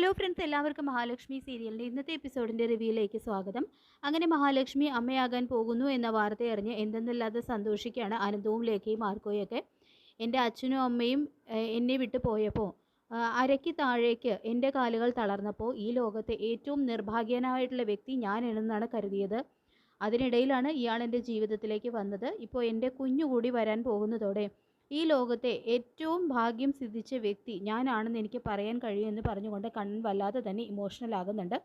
Hello friends എല്ലാവർക്കും മഹാലക്ഷ്മി സീരിയലിന്റെ ഇന്നത്തെ എപ്പിസോഡിന്റെ റിവ്യൂയിലേക്ക് സ്വാഗതം. അങ്ങനെ മഹാലക്ഷ്മി അമ്മയാകാൻ പോകുന്നു എന്ന വാർത്ത അറിഞ്ഞ് എന്തെന്നില്ലാതെ സന്തോഷിക്കുകയാണ് അനന്തവും ലേഖയും ആർക്കോയൊക്കെ. എന്റെ അച്ഛനും അമ്മയും എന്നെ വിട്ടു പോയപ്പോൾ അരയ്ക്ക് താഴേക്ക് എന്റെ കാലുകൾ തളർന്നപ്പോൾ ഈ ലോകത്തെ ഏറ്റവും നിർഭാഗ്യനായിട്ടുള്ള വ്യക്തി ഞാൻ എന്നാണ് കരുതിയത്. അതിനിടയിലാണ് ഇയാൾ എന്റെ ജീവിതത്തിലേക്ക് വന്നത്. ഇപ്പോൾ എന്റെ കുഞ്ഞു കൂടി വരാൻ പോകുന്നതോടെ ഈ ലോകത്തെ ഏറ്റവും ഭാഗ്യം സിദ്ധിച്ച വ്യക്തി ഞാനാണെന്ന് എനിക്ക് പറയാൻ കഴിയുമെന്ന് പറഞ്ഞുകൊണ്ട് കണ്ണൻ വല്ലാതെ തന്നെ ഇമോഷണൽ ആകുന്നുണ്ട്.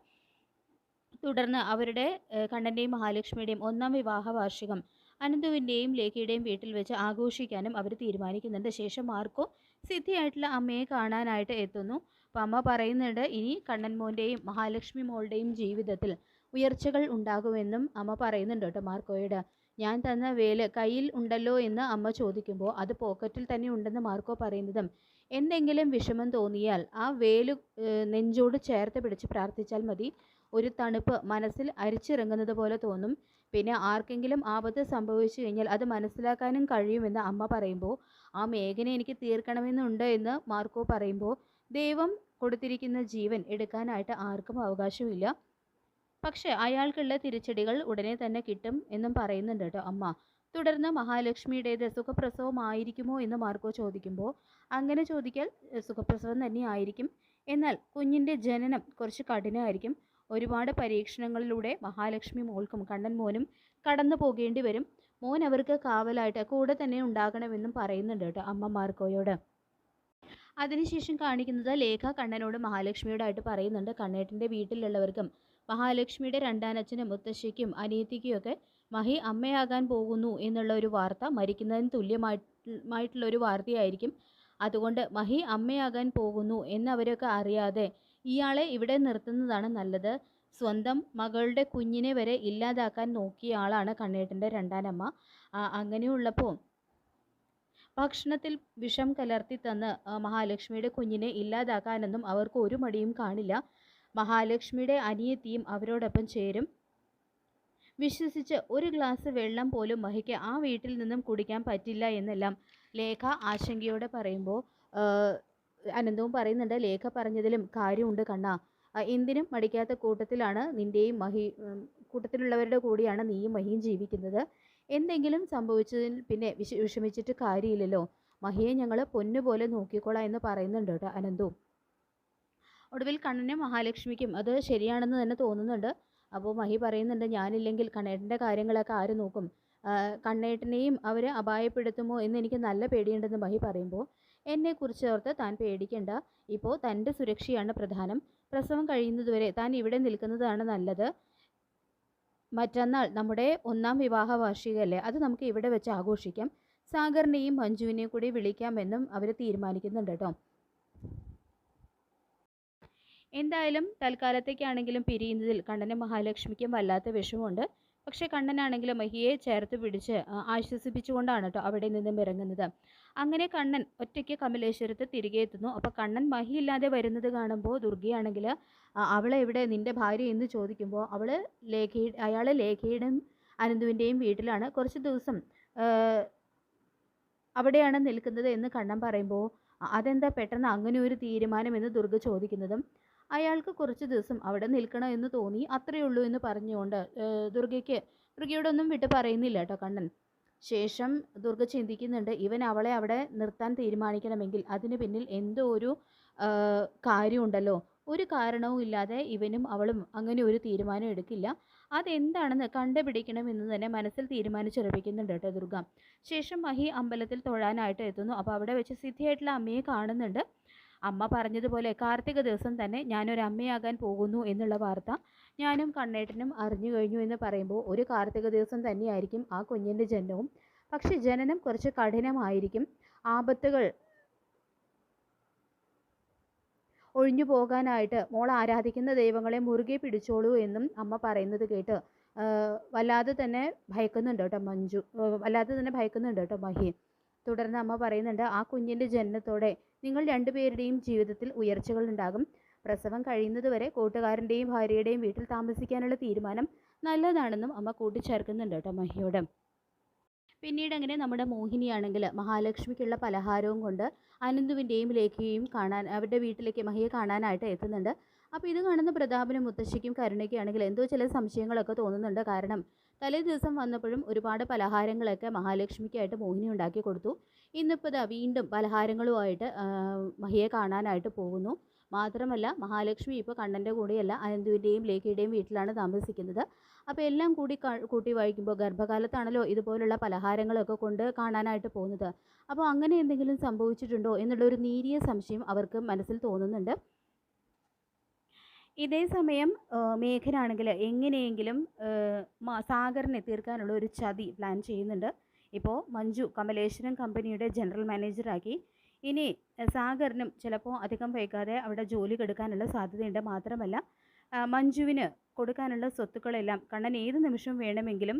തുടർന്ന് അവരുടെ കണ്ണന്റെയും മഹാലക്ഷ്മിയുടെയും ഒന്നാം വിവാഹ വാർഷികം അനന്തുവിന്റെയും ലേഖയുടെയും വീട്ടിൽ വെച്ച് ആഘോഷിക്കാനും അവർ തീരുമാനിക്കുന്നുണ്ട്. ശേഷം മാർക്കോ സിദ്ധിയായിട്ടുള്ള അമ്മയെ കാണാനായിട്ട് എത്തുന്നു. അപ്പം അമ്മ പറയുന്നുണ്ട് ഇനി കണ്ണൻ മോന്റെയും മഹാലക്ഷ്മി മോളുടെയും ജീവിതത്തിൽ ഉയർച്ചകൾ ഉണ്ടാകുമെന്നും അമ്മ പറയുന്നുണ്ട് കേട്ടോ മാർക്കോയോട്. ഞാൻ തന്ന വേൽ കയ്യിൽ ഉണ്ടല്ലോ എന്ന് അമ്മ ചോദിക്കുമ്പോൾ അത് പോക്കറ്റിൽ തന്നെ ഉണ്ടെന്ന് മാർക്കോ പറയുന്നതും. എന്തെങ്കിലും വിഷമം തോന്നിയാൽ ആ വേൽ നെഞ്ചോട് ചേർത്ത് പിടിച്ച് പ്രാർത്ഥിച്ചാൽ മതി. ഒരു തണുപ്പ് മനസ്സിൽ അരിച്ചിറങ്ങുന്നത് പോലെ തോന്നും. പിന്നെ ആർക്കെങ്കിലും ആപത്ത് സംഭവിച്ചു കഴിഞ്ഞാൽ അത് മനസ്സിലാക്കാനും കഴിയുമെന്ന് അമ്മ പറയുമ്പോൾ ആ മേഘനെ എനിക്ക് തീർക്കണമെന്നുണ്ട് എന്ന് മാർക്കോ പറയുമ്പോൾ ദൈവം കൊടുത്തിരിക്കുന്ന ജീവൻ എടുക്കാനായിട്ട് ആർക്കും അവകാശമില്ല. പക്ഷേ അയാൾക്കുള്ള തിരിച്ചടികൾ ഉടനെ തന്നെ കിട്ടും എന്നും പറയുന്നുണ്ട് കേട്ടോ അമ്മ. തുടർന്ന് മഹാലക്ഷ്മിയുടേത് സുഖപ്രസവമായിരിക്കുമോ എന്ന് മാർക്കോ ചോദിക്കുമ്പോൾ അങ്ങനെ ചോദിക്കാൽ സുഖപ്രസവം തന്നെ ആയിരിക്കും. എന്നാൽ കുഞ്ഞിന്റെ ജനനം കുറച്ച് കഠിനമായിരിക്കും. ഒരുപാട് പരീക്ഷണങ്ങളിലൂടെ മഹാലക്ഷ്മി മോൾക്കും കണ്ണൻ മോനും കടന്നു പോകേണ്ടി വരും. മോൻ അവർക്ക് കാവലായിട്ട് കൂടെ തന്നെ ഉണ്ടാകണമെന്നും പറയുന്നുണ്ട് കേട്ടോ അമ്മ മാർക്കോയോട്. അതിനുശേഷം കാണിക്കുന്നത് ലേഖ കണ്ണനോട് മഹാലക്ഷ്മിയോടായിട്ട് പറയുന്നുണ്ട് കണ്ണേട്ടന്റെ വീട്ടിലുള്ളവർക്കും. മഹാലക്ഷ്മിയുടെ രണ്ടാനച്ഛനും മുത്തശ്ശിക്കും അനിയത്തിക്കുമൊക്കെ മഹി അമ്മയാകാൻ പോകുന്നു എന്നുള്ള ഒരു വാർത്ത മരിക്കുന്നതിന് തുല്യമായിട്ടുള്ള ഒരു വാർത്തയായിരിക്കും. അതുകൊണ്ട് മഹി അമ്മയാകാൻ പോകുന്നു എന്നവരൊക്കെ അറിയാതെ ഇയാളെ ഇവിടെ നിർത്തുന്നതാണ് നല്ലത്. സ്വന്തം മകളുടെ കുഞ്ഞിനെ വരെ ഇല്ലാതാക്കാൻ നോക്കിയ ആളാണ് കണ്ണേട്ടന്റെ രണ്ടാനമ്മ അങ്ങനെയുള്ളപ്പോൾ ഭക്ഷണത്തിൽ വിഷം കലർത്തി തന്ന് മഹാലക്ഷ്മിയുടെ കുഞ്ഞിനെ ഇല്ലാതാക്കാനൊന്നും അവർക്ക് ഒരു മടിയും കാണില്ല. മഹാലക്ഷ്മിയുടെ അനിയത്തിയും അവരോടൊപ്പം ചേരും. വിശ്വസിച്ച് ഒരു ഗ്ലാസ് വെള്ളം പോലും മഹിക്ക് ആ വീട്ടിൽ നിന്നും കുടിക്കാൻ പറ്റില്ല എന്നെല്ലാം ലേഖ ആശങ്കയോടെ പറയുമ്പോൾ അനന്തവും പറയുന്നുണ്ട് ലേഖ പറഞ്ഞതിലും കാര്യമുണ്ട് കണ്ണ. എന്തിനും മടിക്കാത്ത കൂട്ടത്തിലാണ് നിന്റെയും മഹി കൂട്ടത്തിലുള്ളവരുടെ കൂടിയാണ് നീയും മഹിയും ജീവിക്കുന്നത്. എന്തെങ്കിലും സംഭവിച്ചതിൽ പിന്നെ വിഷ വിഷമിച്ചിട്ട് കാര്യമില്ലല്ലോ. മഹിയെ ഞങ്ങൾ പൊന്നുപോലെ നോക്കിക്കോളാം എന്ന് പറയുന്നുണ്ട് കേട്ടോ അനന്തു. ഒടുവിൽ കണ്ണനും മഹാലക്ഷ്മിക്കും. അത് ശരിയാണെന്ന് തന്നെ തോന്നുന്നുണ്ട്. അപ്പോൾ മഹി പറയുന്നുണ്ട് ഞാനില്ലെങ്കിൽ കണ്ണേട്ടന്റെ കാര്യങ്ങളൊക്കെ ആര് നോക്കും? കണ്ണേട്ടനെയും അവർ അപായപ്പെടുത്തുമോ എന്ന് എനിക്ക് നല്ല പേടിയുണ്ടെന്ന് മഹി പറയുമ്പോൾ എന്നെക്കുറിച്ച് ഓർത്ത് താൻ പേടിക്കേണ്ട. ഇപ്പോൾ തന്റെ സുരക്ഷയാണ് പ്രധാനം. പ്രസവം കഴിയുന്നതുവരെ താൻ ഇവിടെ നിൽക്കുന്നതാണ് നല്ലത്. മറ്റന്നാൾ നമ്മുടെ ഒന്നാം വിവാഹ വാർഷികമല്ലേ അത് നമുക്ക് ഇവിടെ വെച്ച് ആഘോഷിക്കാം. സാഗറിനെയും മഞ്ജുവിനെയും കൂടി വിളിക്കാമെന്നും അവർ തീരുമാനിക്കുന്നുണ്ട് കേട്ടോ. എന്തായാലും തൽക്കാലത്തേക്കാണെങ്കിലും പിരിയുന്നതിൽ കണ്ണനും മഹാലക്ഷ്മിക്കും വല്ലാത്ത വിഷമമുണ്ട്. പക്ഷേ കണ്ണനാണെങ്കിലും മഹിയെ ചേർത്ത് പിടിച്ച് ആശ്വസിപ്പിച്ചുകൊണ്ടാണ് കേട്ടോ അവിടെ നിന്നും ഇറങ്ങുന്നത്. അങ്ങനെ കണ്ണൻ ഒറ്റയ്ക്ക് കമലേശ്വരത്ത് തിരികെ എത്തുന്നു. അപ്പോൾ കണ്ണൻ മഹിയില്ലാതെ വരുന്നത് കാണുമ്പോൾ ദുർഗയാണെങ്കിൽ അവളെ ഇവിടെ നിന്റെ ഭാര്യ എന്ന് ചോദിക്കുമ്പോൾ അവൾ ലേഖ അയാൾ ലേഖയുടെയും അനന്തുവിന്റെയും വീട്ടിലാണ്. കുറച്ച് ദിവസം അവിടെയാണ് നിൽക്കുന്നത് എന്ന് കണ്ണൻ പറയുമ്പോൾ അതെന്താ പെട്ടെന്ന് അങ്ങനെ ഒരു തീരുമാനം എന്ന് ദുർഗ ചോദിക്കുന്നതും അയാൾക്ക് കുറച്ച് ദിവസം അവിടെ നിൽക്കണം എന്ന് തോന്നി. അത്രയേ ഉള്ളൂ എന്ന് പറഞ്ഞുകൊണ്ട് ദുർഗയ്ക്ക് ദുർഗയോടൊന്നും വിട്ട് പറയുന്നില്ല കേട്ടോ കണ്ണൻ. ശേഷം ദുർഗ ചിന്തിക്കുന്നുണ്ട് ഇവൻ അവളെ അവിടെ നിർത്താൻ തീരുമാനിക്കണമെങ്കിൽ അതിന് പിന്നിൽ എന്തോ ഒരു കാര്യമുണ്ടല്ലോ. ഒരു കാരണവും ഇല്ലാതെ ഇവനും അവളും അങ്ങനെ ഒരു തീരുമാനം എടുക്കില്ല. അതെന്താണെന്ന് കണ്ടുപിടിക്കണമെന്ന് തന്നെ മനസ്സിൽ തീരുമാനിച്ചുറപ്പിക്കുന്നുണ്ട് കേട്ടോ ദുർഗ. ശേഷം മഹി അമ്പലത്തിൽ തൊഴാനായിട്ട് എത്തുന്നു. അപ്പോൾ അവിടെ വെച്ച് സിദ്ധിയായിട്ടുള്ള അമ്മയെ കാണുന്നുണ്ട്. അമ്മ പറഞ്ഞതുപോലെ കാർത്തിക ദിവസം തന്നെ ഞാനൊരു അമ്മയാകാൻ പോകുന്നു എന്നുള്ള വാർത്ത ഞാനും കണ്ണേട്ടനും അറിഞ്ഞു കഴിഞ്ഞു എന്ന് പറയുമ്പോൾ ഒരു കാർത്തിക ദിവസം തന്നെയായിരിക്കും ആ കുഞ്ഞിന്റെ ജനനവും. പക്ഷേ ജനനം കുറച്ച് കഠിനമായിരിക്കും. ആപത്തുകൾ ഒഴിഞ്ഞു പോകാനായിട്ട് മോൾ ആരാധിക്കുന്ന ദൈവങ്ങളെ മുറുകെ പിടിച്ചോളൂ എന്നും അമ്മ പറയുന്നത് കേട്ട് വല്ലാതെ തന്നെ ഭയക്കുന്നുണ്ട് കേട്ടോ മഞ്ജു. വല്ലാതെ തന്നെ ഭയക്കുന്നുണ്ട് കേട്ടോ മഹി. തുടർന്ന് അമ്മ പറയുന്നുണ്ട് ആ കുഞ്ഞിന്റെ ജനനത്തോടെ നിങ്ങൾ രണ്ടുപേരുടെയും ജീവിതത്തിൽ ഉയർച്ചകൾ ഉണ്ടാകും പ്രസവം കഴിയുന്നതുവരെ കൂട്ടുകാരന്റെയും ഭാര്യയുടെയും വീട്ടിൽ താമസിക്കാനുള്ള തീരുമാനം നല്ലതാണെന്നും അമ്മ കൂട്ടിച്ചേർക്കുന്നുണ്ട് കേട്ടോ മഹിയോട്. പിന്നീട് അങ്ങനെ നമ്മുടെ മോഹിനിയാണെങ്കിൽ മഹാലക്ഷ്മിക്കുള്ള പലഹാരവും കൊണ്ട് അനന്തുവിന്റെയും ലേഖയും കാണാൻ അവരുടെ വീട്ടിലേക്ക് മഹിയെ കാണാനായിട്ട് എത്തുന്നുണ്ട്. അപ്പോൾ ഇത് കാണുന്ന പ്രതാപനും മുത്തശ്ശിക്കും കരുണയ്ക്കാണെങ്കിൽ എന്തോ ചില സംശയങ്ങളൊക്കെ തോന്നുന്നുണ്ട്. കാരണം തലേ ദിവസം വന്നപ്പോഴും ഒരുപാട് പലഹാരങ്ങളൊക്കെ മഹാലക്ഷ്മിക്കായിട്ട് മോഹിനി ഉണ്ടാക്കി കൊടുത്തു. ഇന്നിപ്പോൾ ഇതാ വീണ്ടും പലഹാരങ്ങളുമായിട്ട് മഹിയെ കാണാനായിട്ട് പോകുന്നു. മാത്രമല്ല മഹാലക്ഷ്മി ഇപ്പോൾ കണ്ണന്റെ കൂടെയല്ല അനന്തുവിന്റെയും ലേഖയുടെയും വീട്ടിലാണ് താമസിക്കുന്നത്. അപ്പോൾ എല്ലാം കൂടി കൂട്ടി വായിക്കുമ്പോൾ ഗർഭകാലത്താണല്ലോ ഇതുപോലുള്ള പലഹാരങ്ങളൊക്കെ കൊണ്ട് കാണാനായിട്ട് പോകുന്നത്. അപ്പോൾ അങ്ങനെ എന്തെങ്കിലും സംഭവിച്ചിട്ടുണ്ടോ? എന്നുള്ളൊരു നേരിയ സംശയം അവർക്ക് മനസ്സിൽ തോന്നുന്നുണ്ട്. ഇതേ സമയം മേഘനാണെങ്കിൽ എങ്ങനെയെങ്കിലും സാഗറിനെ തീർക്കാനുള്ള ഒരു ചതി പ്ലാൻ ചെയ്യുന്നുണ്ട്. ഇപ്പോൾ മഞ്ജു കമലേശ്വരൻ കമ്പനിയുടെ ജനറൽ മാനേജറാക്കി. ഇനി സാഗറിനും ചിലപ്പോൾ അധികം വൈകാതെ അവിടെ ജോലി കെടുക്കാനുള്ള സാധ്യതയുണ്ട് മാത്രമല്ല മഞ്ജുവിന് കൊടുക്കാനുള്ള സ്വത്തുക്കളെല്ലാം കണ്ണൻ ഏത് നിമിഷം വേണമെങ്കിലും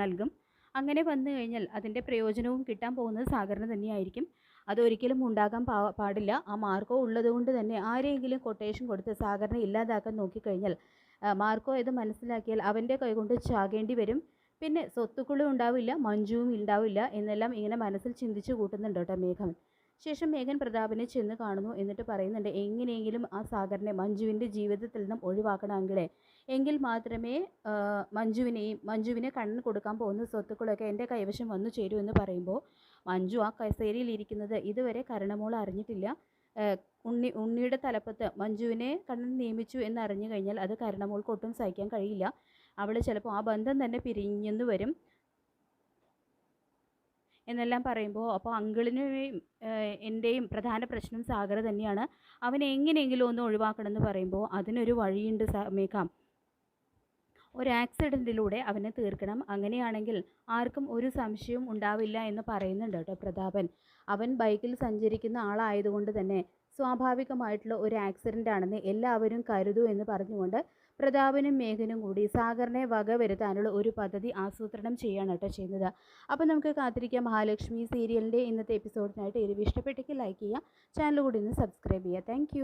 നൽകും. അങ്ങനെ വന്നു കഴിഞ്ഞാൽ അതിന്റെ പ്രയോജനവും കിട്ടാൻ പോകുന്നത് സാഗറിന് തന്നെയായിരിക്കും. അതൊരിക്കലും ഉണ്ടാകാൻ പാ പാടില്ല. ആ മാർക്കോ ഉള്ളതുകൊണ്ട് തന്നെ ആരെങ്കിലും കൊട്ടേഷൻ കൊടുത്ത് സാഗറിനെ ഇല്ലാതാക്കാൻ നോക്കിക്കഴിഞ്ഞാൽ മാർക്കോ ഇത് മനസ്സിലാക്കിയാൽ അവന്റെ കൈകൊണ്ട് ചാകേണ്ടി വരും. പിന്നെ സ്വത്തുക്കളും ഉണ്ടാവില്ല മഞ്ജുവും ഉണ്ടാവില്ല എന്നെല്ലാം ഇങ്ങനെ മനസ്സിൽ ചിന്തിച്ചു കൂട്ടുന്നുണ്ട് കേട്ടോ മേഘം ശേഷം മേഘൻ പ്രതാപിനെ ചെന്ന് കാണുന്നു. എന്നിട്ട് പറയുന്നുണ്ട് എങ്ങനെയെങ്കിലും ആ സാഗറിനെ മഞ്ജുവിന്റെ ജീവിതത്തിൽ നിന്നും ഒഴിവാക്കണമെങ്കിലേ എങ്കിൽ മാത്രമേ മഞ്ജുവിനെയും മഞ്ജുവിനെ കണ്ണ് കൊടുക്കാൻ പോകുന്ന സ്വത്തുക്കളൊക്കെ എന്റെ കൈവശം വന്നു ചേരൂ എന്ന് പറയുമ്പോൾ മഞ്ജു ആ കസേരയിൽ ഇരിക്കുന്നത് ഇതുവരെ കരണമോൾ അറിഞ്ഞിട്ടില്ല. ഉണ്ണി ഉണ്ണിയുടെ തലപ്പത്ത് മഞ്ജുവിനെ കണ്ണൻ നിയമിച്ചു എന്നറിഞ്ഞു കഴിഞ്ഞാൽ അത് കരണമോൾക്ക് ഒട്ടും സഹിക്കാൻ കഴിയില്ല. അവൾ ചിലപ്പോൾ ആ ബന്ധം തന്നെ പിരിഞ്ഞെന്ന് വരും. എന്നെല്ലാം പറയുമ്പോൾ അപ്പോൾ അങ്കിളിനെയും എന്റെയും പ്രധാന പ്രശ്നം സാഗർ തന്നെയാണ്. അവനെ എങ്ങനെയെങ്കിലും ഒന്ന് ഒഴിവാക്കണമെന്ന് പറയുമ്പോൾ അതിനൊരു വഴിയുണ്ട് സ- മേഘ. ഒരു ആക്സിഡന്റിലൂടെ അവനെ തീർക്കണം. അങ്ങനെയാണെങ്കിൽ ആർക്കും ഒരു സംശയവും ഉണ്ടാവില്ല എന്ന് പറയുന്നുണ്ട് കേട്ടോ പ്രതാപൻ. അവൻ ബൈക്കിൽ സഞ്ചരിക്കുന്ന ആളായതുകൊണ്ട് തന്നെ സ്വാഭാവികമായിട്ടുള്ള ഒരു ആക്സിഡന്റ് ആണെന്ന് എല്ലാവരും കരുതൂ എന്ന് പറഞ്ഞുകൊണ്ട് പ്രതാപനും മേഘനും കൂടി സാഗറിനെ വക വരുത്താനുള്ള ഒരു പദ്ധതി ആസൂത്രണം ചെയ്യാണ് കേട്ടോ ചെയ്യുന്നത്. അപ്പോൾ നമുക്ക് കാത്തിരിക്കാം. മഹാലക്ഷ്മി സീരിയലിന്റെ ഇന്നത്തെ എപ്പിസോഡിനായിട്ട് ഇത് ഇഷ്ടപ്പെട്ടെങ്കിൽ ലൈക്ക് ചെയ്യുക. ചാനൽ കൂടി ഒന്ന് സബ്സ്ക്രൈബ് ചെയ്യുക. താങ്ക്